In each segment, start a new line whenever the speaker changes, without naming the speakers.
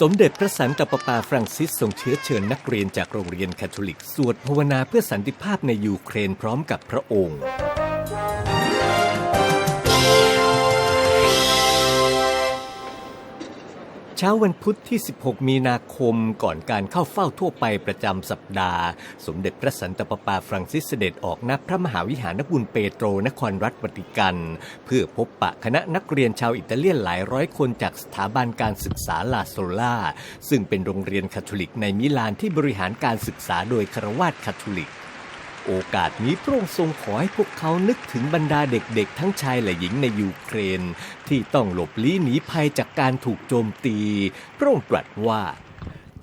สมเด็จพระสันตะปาปาฟรังซิสทรงเชื้อเชิญนักเรียนจากโรงเรียนคาทอลิก สวดภาวนาเพื่อสันติภาพในยูเครนพร้อมกับพระองค์ เช้าวันพุธที่ 16 มีนาคมก่อนการเข้าเฝ้าทั่วไปประจำสัปดาห์ สมเด็จพระสันตะปาปาฟรังซิสเสด็จออกณพระมหาวิหารนบุญเปโตรนครรัฐวติกัน เพื่อพบปะคณะนักเรียนชาวอิตาเลียนหลายร้อยคนจากสถาบันการศึกษาลาโซล่า ซึ่งเป็นโรงเรียนคาทอลิกในมิลานที่บริหารการศึกษาโดยคารวาสคาทอลิก โอกาสนี้พระองค์ทรงขอให้พวกเขานึกถึงบรรดาเด็กๆ ทั้งชายและหญิงในยูเครน ที่ต้องหลบลี้หนีภัยจากการถูกโจมตี พระองค์ตรัสว่า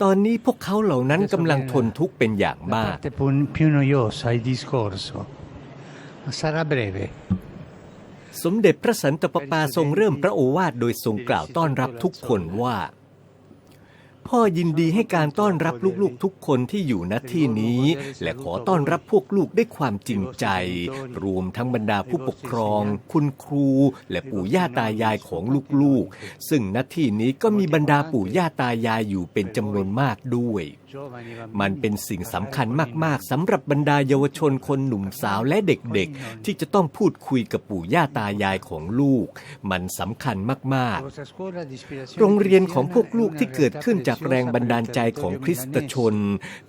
ตอนนี้พวกเขาเหล่านั้นกำลังทนทุกข์เป็นอย่าง
La
มาก
parte pu- più noiosa, il discorso. Ma sarà breve.
สมเด็จพระสันตะปาปาทรงเริ่มพระโอวาทโดยทรงกล่าวต้อนรับทุกคนว่า พ่อยินดีให้การต้อนรับลูกๆทุกคนที่อยู่ณที่นี้ และขอต้อนรับพวกลูกด้วยความจริงใจ รวมทั้งบรรดาผู้ปกครอง คุณครู และปู่ย่าตายายของลูกๆ ซึ่งณที่นี้ก็มีบรรดาปู่ย่าตายายอยู่เป็นจำนวนมากด้วย มันเป็นสิ่งสำคัญมากๆสำหรับบรรดาเยาวชนคนหนุ่มสาวและเด็กๆ ที่จะต้องพูดคุยกับปู่ย่าตายายของลูก มันสำคัญมากๆ โรงเรียนของพวกลูกที่เกิดขึ้นจากแรงบันดาลใจของคริสตชน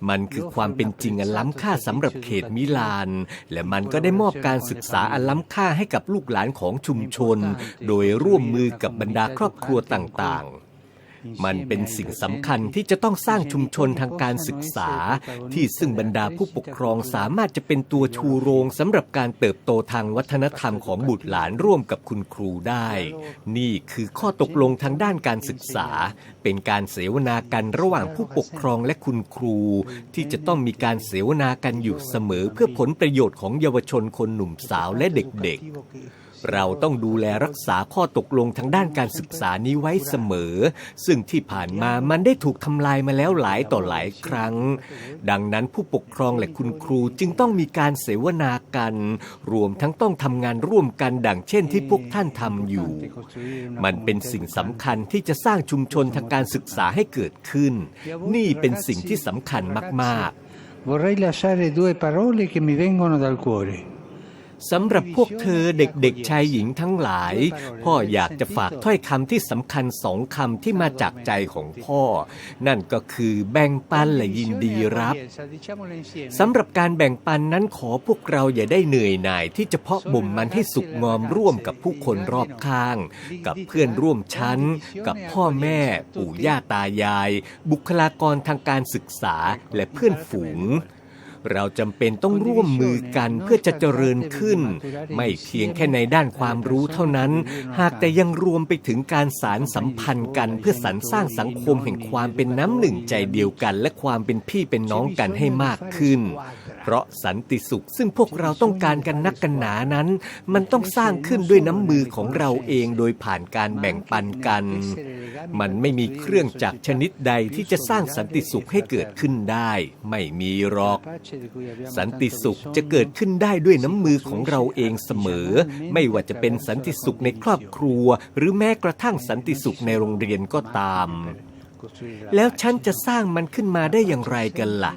มันคือความเป็นจริงอันล้ำค่าสำหรับเขตมิลาน และมันก็ได้มอบการศึกษาอันล้ำค่าให้กับลูกหลานของชุมชน โดยร่วมมือกับบรรดาครอบครัวต่างๆ มันเป็นสิ่งสำคัญที่จะต้องสร้างชุมชนทางการศึกษา ที่ซึ่งบรรดาผู้ปกครองสามารถจะเป็นตัวชูโรงสำหรับการเติบโตทางวัฒนธรรมของบุตรหลานร่วมกับคุณครูได้ นี่คือข้อตกลงทางด้านการศึกษา เป็นการเสวนากันระหว่างผู้ปกครองและคุณครู ที่จะต้องมีการเสวนากันอยู่เสมอเพื่อผลประโยชน์ของเยาวชนคนหนุ่มสาวและเด็กๆ เราต้องดูแลรักษาข้อตกลงทางด้านการศึกษานี้ไว้เสมอ ซึ่งที่ผ่านมามันได้ถูกทำลายมาแล้วหลายต่อหลายครั้ง ดังนั้นผู้ปกครองและคุณครูจึงต้องมีการเสวนากัน รวมทั้งต้องทำงานร่วมกันดังเช่นที่พวกท่านทำอยู่ มันเป็นสิ่งสำคัญที่จะสร้างชุมชนทางการศึกษาให้เกิดขึ้น นี่เป็นสิ่งที่สำคัญมาก ๆ
Vorrei lasciare due parole che mi vengono dal cuore.
สำหรับพวกเธอเด็กๆชายหญิงทั้งหลาย พ่ออยากจะฝากถ้อยคำที่สำคัญสองคำที่มาจากใจของพ่อ นั่นก็คือแบ่งปันและยินดีรับสำหรับการแบ่งปันนั้นขอพวกเราอย่าได้เหนื่อยหน่ายที่จะเพาะบ่มมันให้สุกงอมร่วมกับผู้คนรอบข้าง กับเพื่อนร่วมชั้น กับพ่อแม่ปู่ย่าตายาย บุคลากรทางการศึกษาและเพื่อนฝูง เราจำเป็นต้องร่วมมือกันเพื่อจะเจริญขึ้น ไม่เพียงแค่ในด้านความรู้เท่านั้น หากแต่ยังรวมไปถึงการสารสัมพันธ์กัน เพื่อสรรสร้างสังคมแห่งความเป็นน้ำหนึ่งใจเดียวกัน และความเป็นพี่เป็นน้องกันให้มากขึ้น เพราะสันติสุขซึ่งพวกเราต้องการกันนักกันหนานั้น มันต้องสร้างขึ้นด้วยน้ำมือของเราเองโดยผ่านการแบ่งปันกัน มันไม่มีเครื่องจักรชนิดใดที่จะสร้างสันติสุขให้เกิดขึ้นได้ ไม่มีหรอก สันติสุขจะเกิดขึ้นได้ด้วยน้ำมือของเราเองเสมอ ไม่ว่าจะเป็นสันติสุขในครอบครัว หรือแม้กระทั่งสันติสุขในโรงเรียนก็ตาม แล้วฉันจะสร้างมันขึ้นมาได้อย่างไรกันล่ะ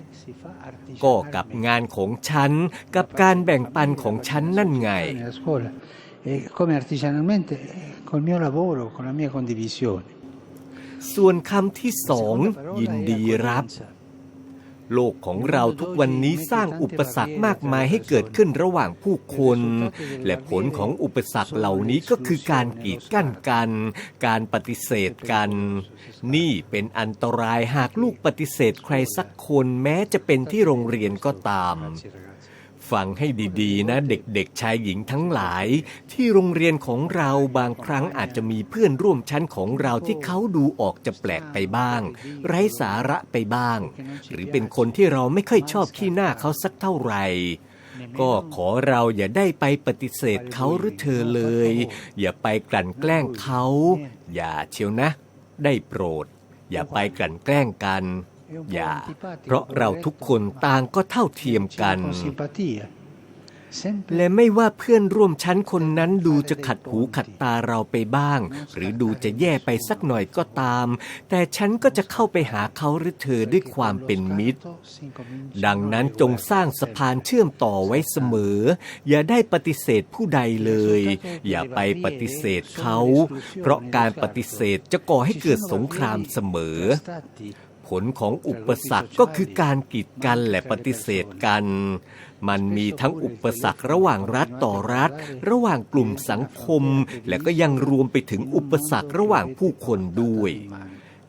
ก็กับงานของฉัน กับการแบ่งปันของฉันนั่นไง
Nella scuola e come artigianalmente eh, col mio lavoro, con la mia condivisione.
ส่วนคำที่สองยินดีรับ โลกของเราทุกวันนี้สร้างอุปสรรคมากมายให้เกิดขึ้นระหว่างผู้คน และผลของอุปสรรคเหล่านี้ก็คือการกีดกั้นกัน การปฏิเสธกัน นี่เป็นอันตรายหากลูกปฏิเสธใครสักคนแม้จะเป็นที่โรงเรียนก็ตาม ฟังให้ดีๆ นะเด็กๆชายหญิงทั้งหลาย ที่โรงเรียนของเราบางครั้งอาจจะมีเพื่อนร่วมชั้นของเราที่เขาดูออกจะแปลกไปบ้าง ไร้สาระไปบ้าง หรือเป็นคนที่เราไม่ค่อยชอบขี้หน้าเขาสักเท่าไหร่ก็ขอเราอย่าได้ไปปฏิเสธเขาหรือเธอเลย อย่าไปกลั่นแกล้งเขา อย่าเชียวนะ ได้โปรด อย่าไปกลั่นแกล้งกัน อย่า เพราะเราทุกคนต่างก็เท่าเทียมกัน
Con simpatia. sempre
และไม่ว่าเพื่อนร่วมชั้นคนนั้นดูจะขัดหูขัดตาเราไปบ้าง หรือดูจะแย่ไปสักหน่อยก็ตาม แต่ฉันก็จะเข้าไปหาเขาหรือเธอด้วยความเป็นมิตร ดังนั้นจงสร้างสะพานเชื่อมต่อไว้เสมอ อย่าได้ปฏิเสธผู้ใดเลย อย่าไปปฏิเสธเขา เพราะการปฏิเสธจะก่อให้เกิดสงครามเสมอผ ลของอุปสรรคก็คือการกีดกันและปฏิเสธกัน มันมีทั้งอุปสรรคระหว่างรัฐต่อรัฐ ระหว่างกลุ่มสังคม และก็ยังรวมไปถึงอุปสรรคระหว่างผู้คนด้วย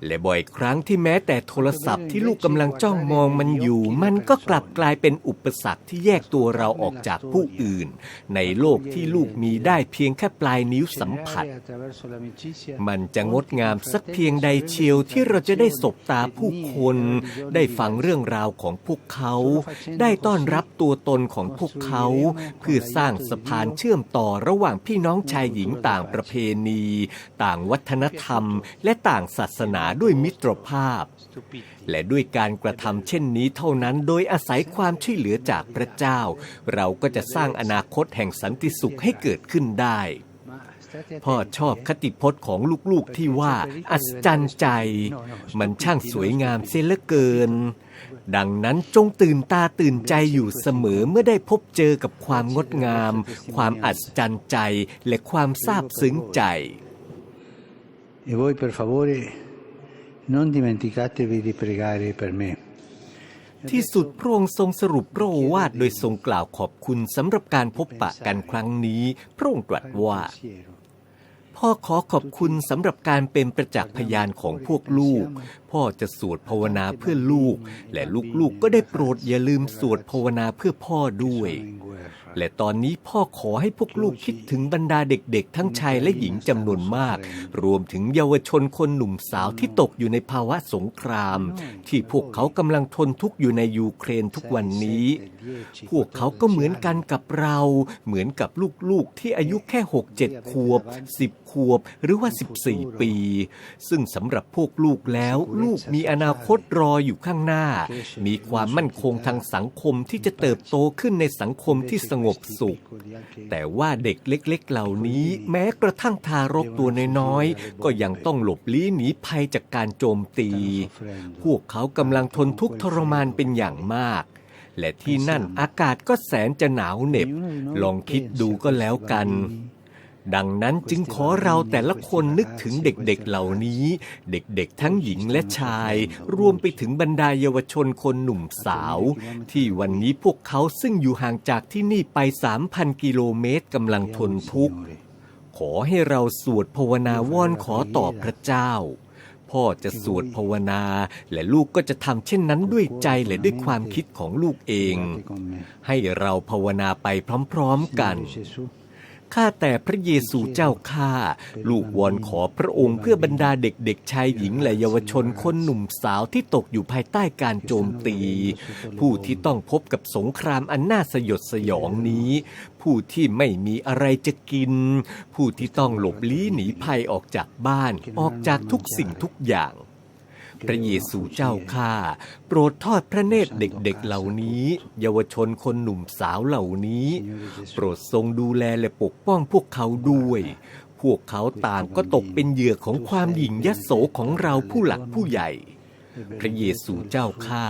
และบ่อยครั้งที่แม้แต่โทรศัพท์ที่ลูกกำลังจ้องมองมันอยู่ มันก็กลับกลายเป็นอุปสรรคที่แยกตัวเราออกจากผู้อื่น ในโลกที่ลูกมีได้เพียงแค่ปลายนิ้วสัมผัส มันจะงดงามสักเพียงใดเชียวที่เราจะได้สบตาผู้คน ได้ฟังเรื่องราวของพวกเขา ได้ต้อนรับตัวตนของพวกเขา เพื่อสร้างสะพานเชื่อมต่อระหว่างพี่น้องชายหญิงต่างประเพณี ต่างวัฒนธรรม และต่างศาสนาด้วยมิตรภาพ และด้วยการกระทำเช่นนี้เท่านั้นโดยอาศัยความช่วยเหลือจากพระเจ้า เราก็จะสร้างอนาคตแห่งสันติสุขให้เกิดขึ้นได้ พ่อชอบคติพจน์ของลูกๆที่ว่า อัศจรรย์ใจ มันช่างสวยงามเสียเหลือเกิน ดังนั้นจงตื่นตาตื่นใจอยู่เสมอเมื่อได้พบเจอกับความงดงาม ความอัศจรรย์ใจและความซาบซึ้งใจ
E voi per favore
ที่สุดพระองค์ทรงสรุปพระโอวาทโดยทรงกล่าวขอบคุณสำหรับการพบปะกันครั้งนี้ พระองค์ตรัสว่า พ่อขอขอบคุณสำหรับการเป็นประจักษ์พยานของพวกลูก พ่อจะสวดภาวนาเพื่อลูก และลูกๆก็ได้โปรดอย่าลืมสวดภาวนาเพื่อพ่อด้วย และตอนนี้พ่อขอให้พวกลูกคิดถึงบรรดาเด็กๆ ทั้งชายและหญิงจำนวนมาก รวมถึงเยาวชนคนหนุ่มสาวที่ตกอยู่ในภาวะสงคราม ที่พวกเขากำลังทนทุกข์อยู่ในยูเครนทุกวันนี้ พวกเขาก็เหมือนกันกับเรา เหมือนกับลูกๆที่อายุแค่6 7ขวบขวบหรือว่า 14 ปี ซึ่งสำหรับพวกลูกแล้ว ลูกมีอนาคตรออยู่ข้างหน้า มีความมั่นคงทางสังคมที่จะเติบโตขึ้นในสังคมที่สงบสุข แต่ว่าเด็กเล็กๆ เหล่านี้แม้กระทั่งทารกตัวน้อยๆ ก็ยังต้องหลบลี้หนีภัยจากการโจมตี พวกเขากำลังทนทุกข์ทรมานเป็นอย่างมากและที่นั่นอากาศก็แสนจะหนาวเหน็บ ลองคิดดูก็แล้วกัน ดังนั้นจึงขอเราแต่ละคนนึกถึงเด็กๆเหล่านี้ เด็กๆทั้งหญิงและชาย รวมไปถึงบรรดาเยาวชนคนหนุ่มสาว ที่วันนี้พวกเขาซึ่งอยู่ห่างจากที่นี่ไป 3,000 กิโลเมตรกำลังทนทุกข์ ขอให้เราสวดภาวนาวอนขอต่อพระเจ้า พ่อจะสวดภาวนา และลูกก็จะทำเช่นนั้นด้วยใจและด้วยความคิดของลูกเอง ให้เราภาวนาไปพร้อมๆกัน ข้าแต่พระเยซูเจ้าข้า ลูกวอนขอพระองค์เพื่อบรรดาเด็กๆชายหญิงและเยาวชนคนหนุ่มสาวที่ตกอยู่ภายใต้การโจมตี ผู้ที่ต้องพบกับสงครามอันน่าสยดสยองนี้ ผู้ที่ไม่มีอะไรจะกิน ผู้ที่ต้องหลบลี้หนีภัยออกจากบ้านออกจากทุกสิ่งทุกอย่าง พระเยซูเจ้าข้าโปรดทอดพระเนตรเด็กๆเหล่านี้ เยาวชนคนหนุ่มสาวเหล่านี้ โปรดทรงดูแลและปกป้องพวกเขาด้วย พวกเขาต่างก็ตกเป็นเหยื่อของความหยิ่งยโสของเราผู้หลักผู้ใหญ่ พระเยซูเจ้าข้า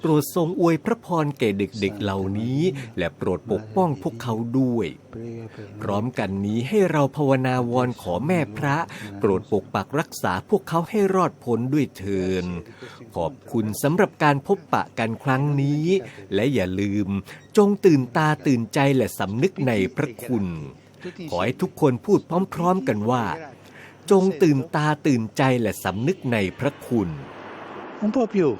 โปรดทรงอวยพระพรแก่เด็กๆเหล่านี้ และโปรดปกป้องพวกเขาด้วย พร้อมกันนี้ให้เราภาวนาวอนขอแม่พระ โปรดปกปักรักษาพวกเขาให้รอดพ้นด้วยเถินขอบคุณสำหรับการพบปะกันครั้งนี้ และอย่าลืมจงตื่นตาตื่นใจและสำนึกในพระคุณ ขอให้ทุกคนพูดพร้อม ๆกันว่า จงตื่นตาตื่นใจและสำนึกในพระคุณ
Un po' più.